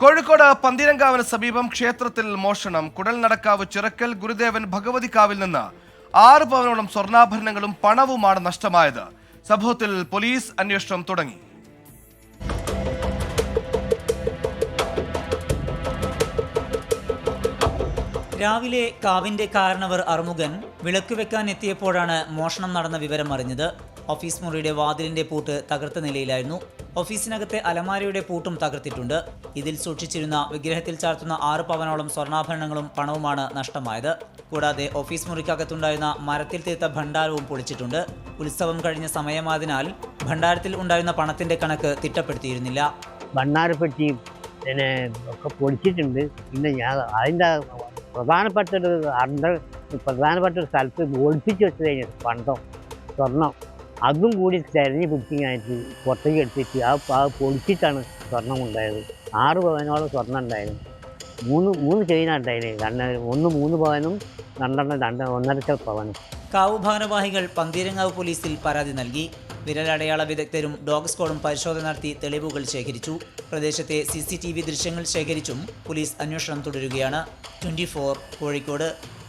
കോഴിക്കോട് പന്തീരങ്കാവിന് സമീപം ക്ഷേത്രത്തിൽ മോഷണം. കുടൽ നടക്കാവ് ചിറക്കൽ ഗുരുദേവൻ ഭഗവതിക്കാവിൽ നിന്ന് ആറ് പവനോളം സ്വർണാഭരണങ്ങളും പണവുമാണ് നഷ്ടമായത്. സംഭവത്തിൽ പോലീസ് അന്വേഷണം തുടങ്ങി. രാവിലെ കാവിന്റെ കാരണവർ അറുമുഖൻ വിളക്ക് വെക്കാൻ എത്തിയപ്പോഴാണ് മോഷണം നടന്ന വിവരം അറിഞ്ഞത്. ഓഫീസ് മുറിയുടെ വാതിലിന്റെ പൂട്ട് തകർത്ത നിലയിലായിരുന്നു. ഓഫീസിനകത്തെ അലമാരയുടെ പൂട്ടും തകർത്തിട്ടുണ്ട്. ഇതിൽ സൂക്ഷിച്ചിരുന്ന വിഗ്രഹത്തിൽ ചാർത്തുന്ന ആറ് പവനോളം സ്വർണാഭരണങ്ങളും പണവുമാണ് നഷ്ടമായത്. കൂടാതെ ഓഫീസ് മുറിക്കകത്തുണ്ടായിരുന്ന മരത്തിൽ തീർത്ത ഭണ്ഡാരവും പൊളിച്ചിട്ടുണ്ട്. ഉത്സവം കഴിഞ്ഞ സമയമായതിനാൽ ഭണ്ഡാരത്തിൽ ഉണ്ടായിരുന്ന പണത്തിന്റെ കണക്ക് തിട്ടപ്പെടുത്തിയിരുന്നില്ല. ഒക്കെ പൊളിച്ചിട്ടുണ്ട്. പിന്നെ ഞാൻ അതിന്റെ പ്രധാനപ്പെട്ട ഒരു അണ്ടർ പ്രധാനപ്പെട്ട ഒരു സ്ഥലത്ത് ഒളിപ്പിച്ച് വെച്ച് കഴിഞ്ഞിട്ട് പണ്ടം സ്വർണം. അതും കൂടി തിരഞ്ഞു പിടിച്ചിങ്ങായിട്ട് പുറത്തേക്ക് എടുത്തിട്ട് ആ ആ പൊളിച്ചിട്ടാണ് സ്വർണം ഉണ്ടായത് ആറ് പവനോളം സ്വർണം ഉണ്ടായിരുന്നു. മൂന്ന് മൂന്ന് ചെയിനാണ് ഉണ്ടായത് രണ്ട് ഒന്ന് മൂന്ന് പവനും രണ്ടെണ്ണം രണ്ട് ഒന്നരച്ച പവനും. കാവ് ഭാരവാഹികൾ പന്തീരങ്ങാവ് പോലീസിൽ പരാതി നൽകി. വിരലടയാള വിദഗ്ധരും ഡോഗ് സ്ക്വാഡും പരിശോധന നടത്തി തെളിവുകൾ ശേഖരിച്ചു. പ്രദേശത്തെ സി സി ടി വി ദൃശ്യങ്ങൾ ശേഖരിച്ചും പോലീസ് അന്വേഷണം തുടരുകയാണ്. ട്വന്റി കോഴിക്കോട്.